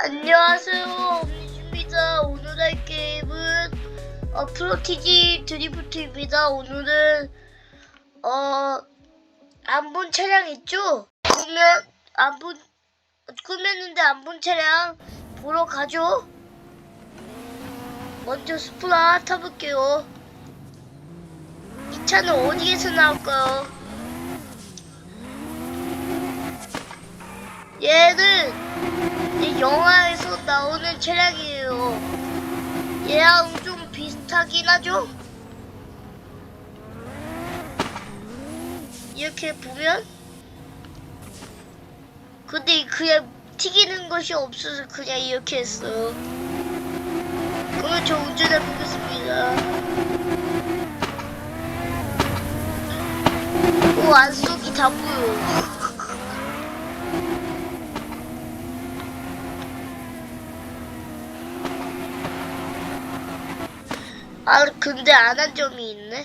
안녕하세요, 엄니입니다. 오늘 할 게임은 어, 프로티지 드리프트입니다. 오늘은 어, 안본 차량 있죠? 그러면 안 본, 꾸몄는데 안 본 차량 보러 가죠? 먼저 스프라 타볼게요. 이 차는 어디에서 나올까요? 얘는 이 영화에서 나오는 차량이에요. 얘랑 좀 비슷하긴 하죠? 이렇게 보면 근데 그냥 튀기는 것이 없어서 그냥 이렇게 했어요. 그러면 저 운전해 보겠습니다. 오 안속이 다 보여. 아 근데 안 한 점이 있네.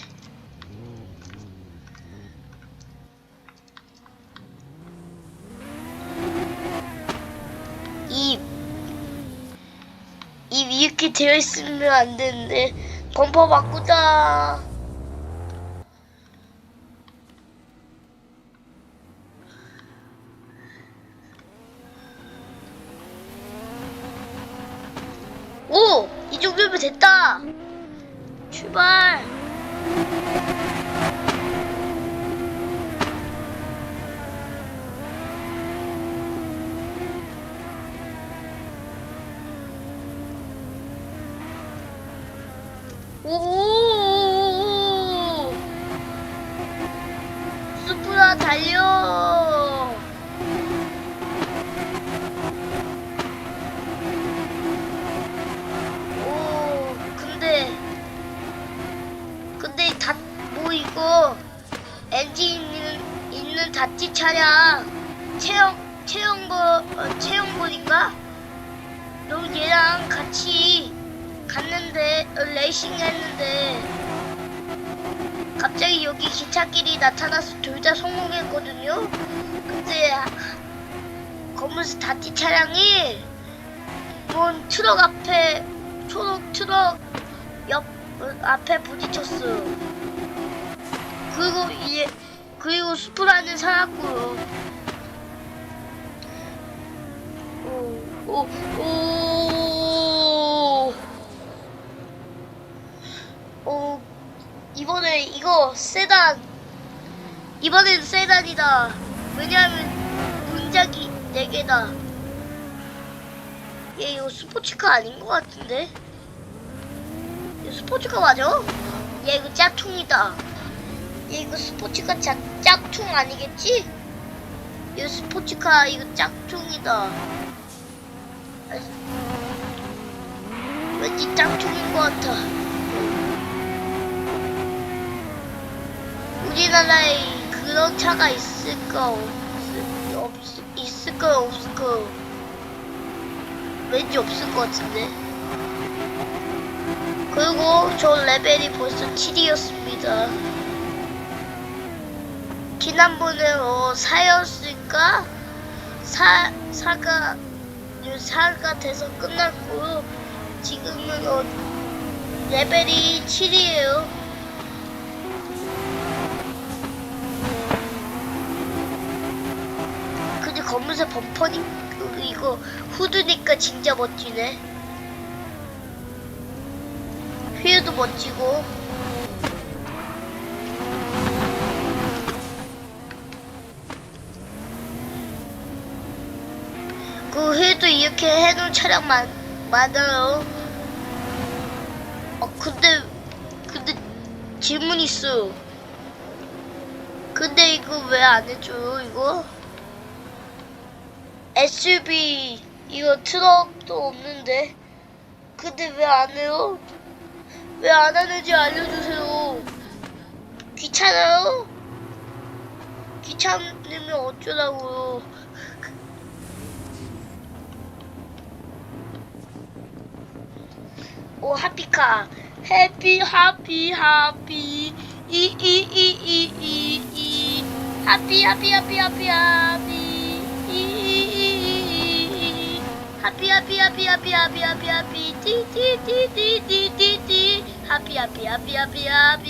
입. 입 이렇게 되어 있으면 안 되는데 범퍼 바꾸자. 오! 이 정도면 됐다! 출발! 오! 수프라 달려! 오, 근데 근데 다 뭐 이거 엔진 있는, 있는 다찌 차량 체형 체형볼 어, 체형볼인가? 너 얘랑 같이 갔는데 어, 레이싱 했는데 갑자기 여기 기차길이 나타나서 둘 다 성공했거든요. 근데 검은색 다찌 차량이 뭔 트럭 앞에 초록 트럭 옆 어, 앞에 부딪혔어요. 그리고 이제 그리고 수프라는 살았고요. 오, 오, 오. 어, 이거 세단. 이번엔 세단이다. 왜냐하면 문짝이 4개다. 얘 이거 스포츠카 아닌 것 같은데? 이거 스포츠카 맞아? 얘 이거 짝퉁이다. 얘 이거 스포츠카 자, 짝퉁 아니겠지? 이거 스포츠카 이거 짝퉁이다. 왠지 짝퉁인 것 같아. 우리나라에 그런 차가 있을까 없을, 없, 있을까 없을까 왠지 없을 것 같은데. 그리고 저 레벨이 벌써 7이었습니다. 지난번에 어, 4였으니까 4, 4가 4가 돼서 끝났고 지금은 어, 레벨이 7이에요. 검은색 범퍼니 이거 후드니까 진짜 멋지네. 휠도 멋지고. 그 휠도 이렇게 해놓은 차량 많, 많아요. 어, 근데, 근데 질문 있어요. 근데 이거 왜 안 해줘요, 이거? SUV, 이거 트럭도 없는데. 근데 왜 안 해요? 왜 안 하는지 알려주세요. 귀찮아요? 귀찮으면 어쩌라고요. 오 하피카 해피 하피 하피 이 이 이 이 이이 하피 하피 하피 하피 하피 하피 하피 하피 하피 하피 하피 하피 띠띠띠띠띠띠띠 하피 하피 하피 하피 하피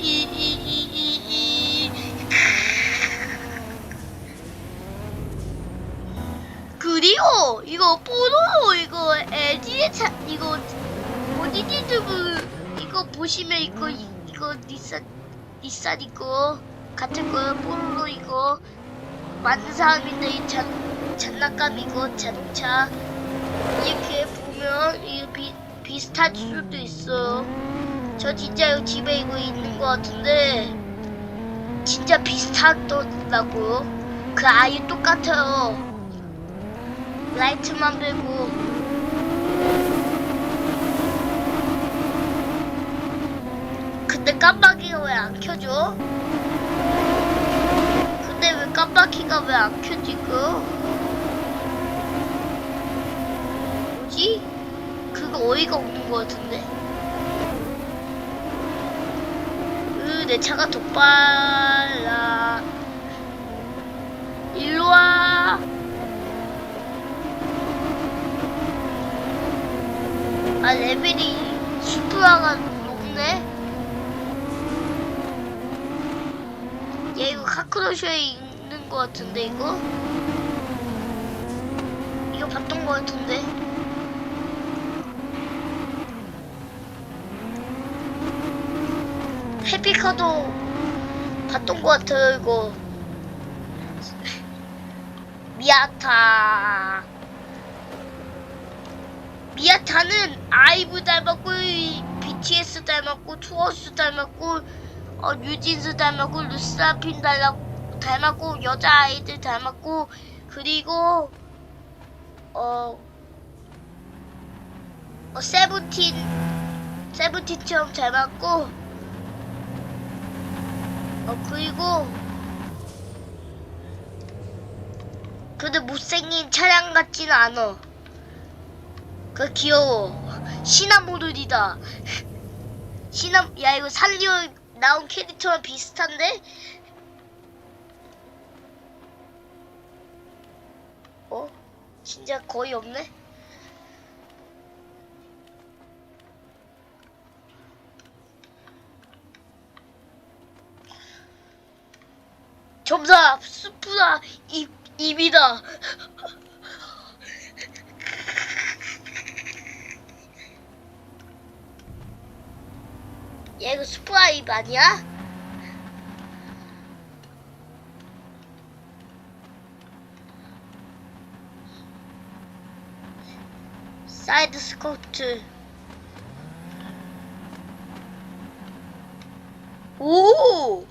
이이이이이 그리고 이거 뽀로로 이거 LG의 차 이거 모니티즈브 이거 보시면 이거 이- 이거 닛산 닛산 이거 같은 거요 뽀로로 이거 많은 사람인데 이 장, 장난감 이거 자동차. 이렇게 보면 이거 비, 비슷할 수도 있어요 저 진짜 여기 집에 이거 있는 거 같은데 진짜 비슷하더라고요 그 아예 똑같아요. 라이트만 빼고. 근데 깜빡이가 왜 안 켜져? 근데 왜 깜빡이가 왜 안 켜지 그? 뭐지? 그거 어이가 없는 것 같은데? 으, 내 차가 더 빨라. 일로 와. 아, 레벨이 슈프라가 높네? 얘 이거 카크로쇼에 있는 것 같은데, 이거? 이거 봤던 것 같은데? 해피카도 봤던 것 같아요, 이거. 미아타. 미아타는 아이브 닮았고, 이 BTS 닮았고, 투어스 닮았고, 어, 뉴진스 닮았고, 루스라핀 닮았고, 여자아이들 닮았고, 그리고, 어, 어, 세븐틴, 세븐틴처럼 닮았고, 어, 그리고, 근데 못생긴 차량 같지는 않아. 그 귀여워. 시나모룰이다. 시나, 야, 이거 살리오 나온 캐릭터랑 비슷한데? 어? 진짜 거의 없네? 점사 스프다 입 입이다. 얘 이거 스프라 입 아니야? 사이드 스커트. 오!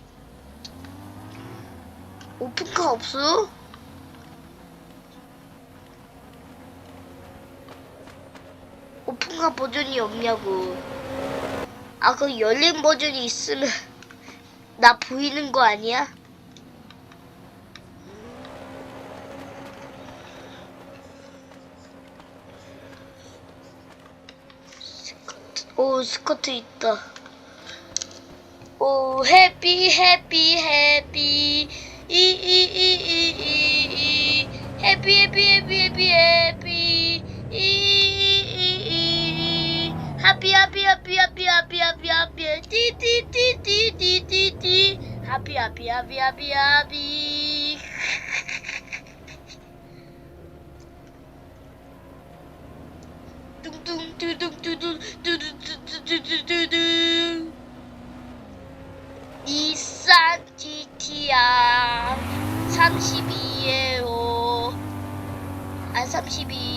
오픈카 없어요? 오픈카 버전이 없냐고. 아, 그 열린 버전이 있으면 나 보이는 거 아니야? 오, 스커트 있다. 오, 해피, 해피, 해피. 이, 이, 이, 이, 이, 이. 해피, 해피, 해피, 해피, 해피. 이, 이, 이, 이. 하피, 하피, 하피, 하피, 하피, 하피,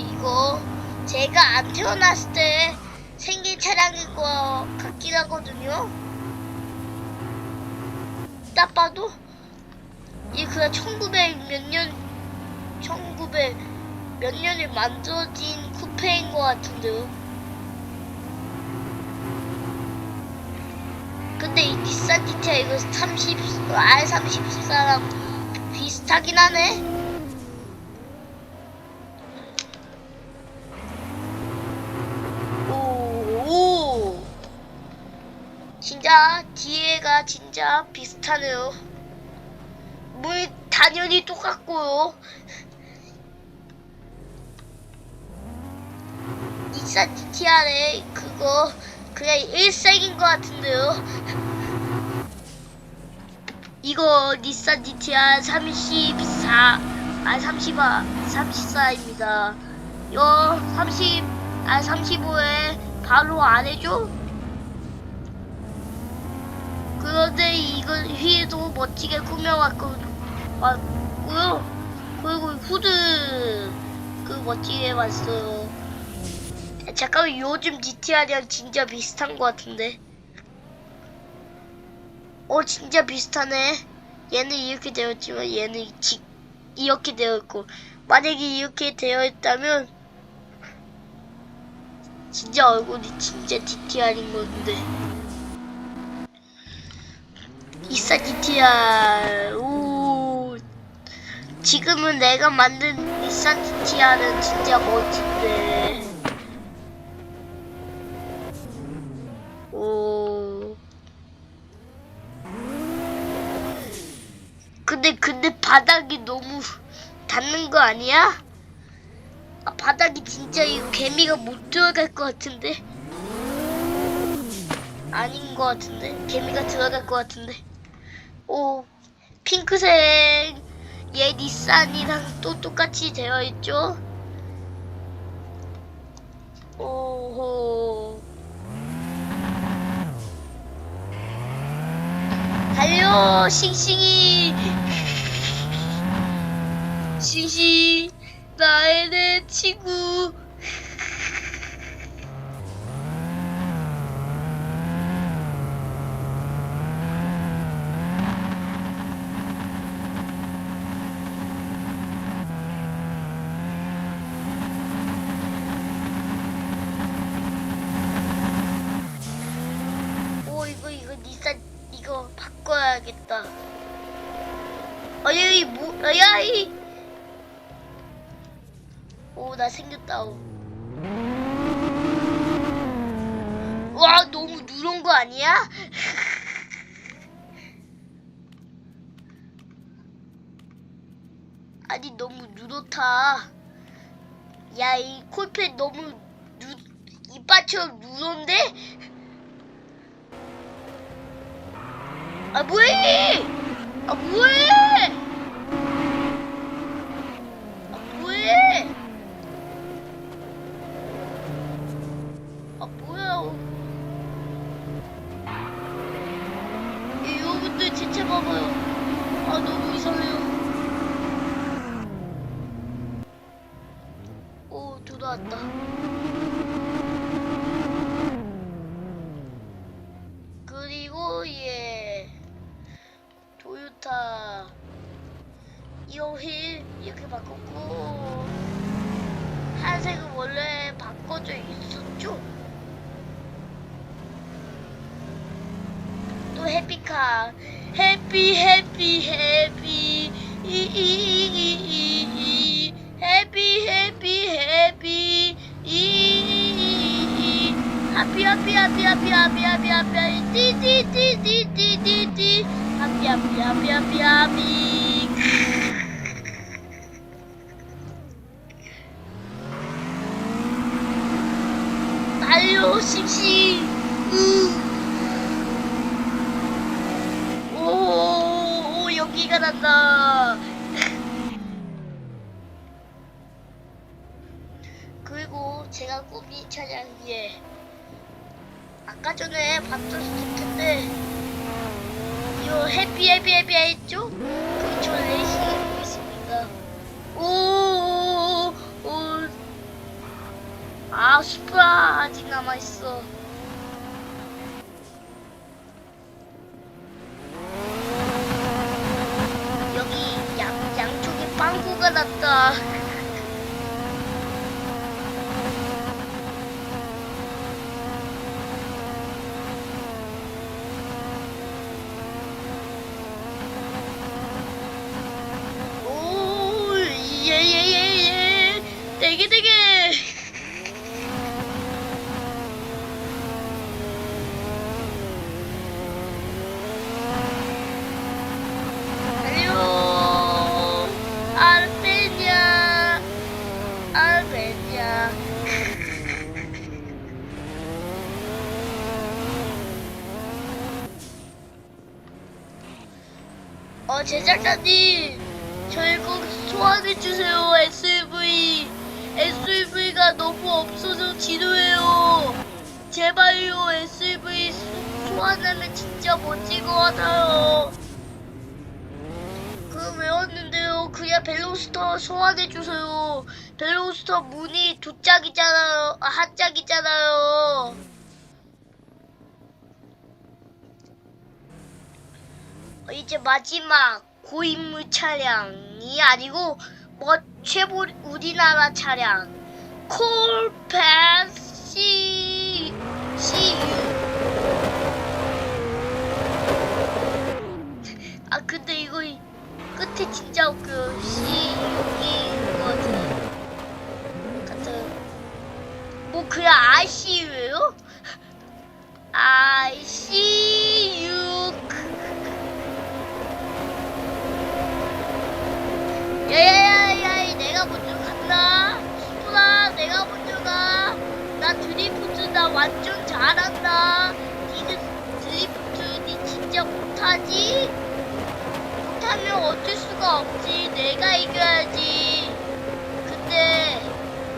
이고 제가 안 태어났을 때 생긴 차량인 거 같긴 하거든요. 딱 봐도 이 그냥 1900 몇 년, 1900 몇 년에 만들어진 쿠페인 것 같은데요. 근데 이 닛산 기차 이거 30, R34랑 비슷하긴 하네? 오, 오. 진짜 뒤에가 진짜 비슷하네요. 물 당연히 똑같고요. 닛산 GTR의 그거 그냥 일색인 것 같은데요. 이거 닛산 GTR 34, 아 34, 34입니다. 이거 30, 아 35에 바로 안 해줘? 그런데 이거 휘도 멋지게 꾸며왔고, 왔고요. 그리고 후드 그 멋지게 왔어요. 잠깐 요즘 GTR이랑 진짜 비슷한 것 같은데. 어 진짜 비슷하네. 얘는 이렇게 되었지만 얘는 지, 이렇게 되어 있고 만약에 이렇게 되어 있다면 진짜 얼굴이 진짜 GTR인 건데. 이사 GTR 오. 지금은 내가 만든 닛산 GTR은 진짜 멋진데. 오. 근데 근데 바닥이 너무 닿는 거 아니야? 아, 바닥이 진짜 이 개미가 못 들어갈 것 같은데? 아닌 것 같은데? 개미가 들어갈 것 같은데 오 핑크색 얘 닛산이랑 또 똑같이 되어 있죠? 오호. 달려 싱싱이. 싱싱 나의 내 친구 오 이거 이거 닛산 이거 바꿔야겠다. 어이 뭐 어이 오나 생겼다. 오. 와 너무 누런 거 아니야? 아니 너무 누렇다. 야 이 콜펫 너무 누 이빨처럼 누런데? 아 뭐해? 아 뭐해? 아 뭐해? 아 뭐야? 이 여러분들 제체 봐봐요. 아 너무 이상해요. 오 돌아왔다. 그리고 얘 토요타 이어힐 이렇게 바꿨고. 하얀색은 원래 바꿔져 있었죠? 또 해피카. 해피 해피 해피. 이이이이이 해피 해피 해피. 이 하피 하피 하피 하피 하피 하피 하피. 띠띠띠띠띠띠띠. 하피 하피 하피 하피 하피 해피 해피 해피 했죠? 그저 레이싱 하고 있습니다. 오 오오오 아 수프라 아직 남아 있어. 여기 양, 양쪽에 빵꾸가 났다 오, 예예예예, 되게 되게. 어, 제작자님, 저희 꼭 소환해주세요, SUV. SUV가 너무 없어서 지루해요. 제발요, SUV 소- 소환하면 진짜 멋질 것 같아요. 그 외웠는데요. 그냥 벨로스터 소환해주세요. 벨로스터 문이 두 짝이잖아요. 아, 한 짝이잖아요. 이제 마지막 고인물 차량이 아니고 뭐 최고 우리나라 차량 콜패시 CU 아 근데 이거 이- 끝에 진짜 웃겨요 CU인 것 같은 같은 뭐 그냥 ICU예요? ICU 야야야야 내가 먼저 간다 수라 내가 먼저 가나 드리프트 나 완전 잘한다 니는 드리프트 니 진짜 못하지? 못하면 어쩔 수가 없지 내가 이겨야지 근데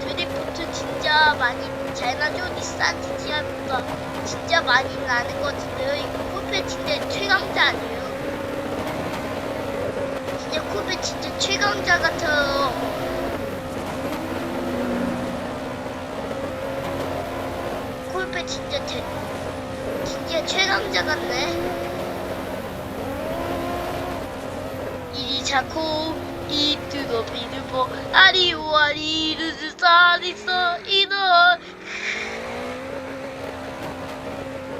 드리프트 진짜 많이 잘 나죠? 닛산 GTR보다 진짜 많이 나는 것 같은데요 이거 콜페 진짜 최강자 아니에요? 진짜 콜페 진짜 최강자 같아요 콜페 진짜 대, 진짜 최강자 같네 자꾸 이 뜨거 비르보 아리오 아리 르스사 리서 이너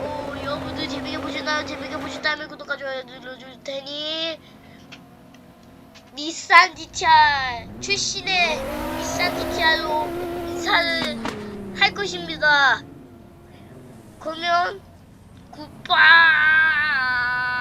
오 여러분들 재밌게 보셨나요? 재밌게 보셨다면 구독과 좋아요 눌러줄 테니. 닛산 GTR 출신의 닛산 GTR로 인사를 할 것입니다. 그러면 굿바이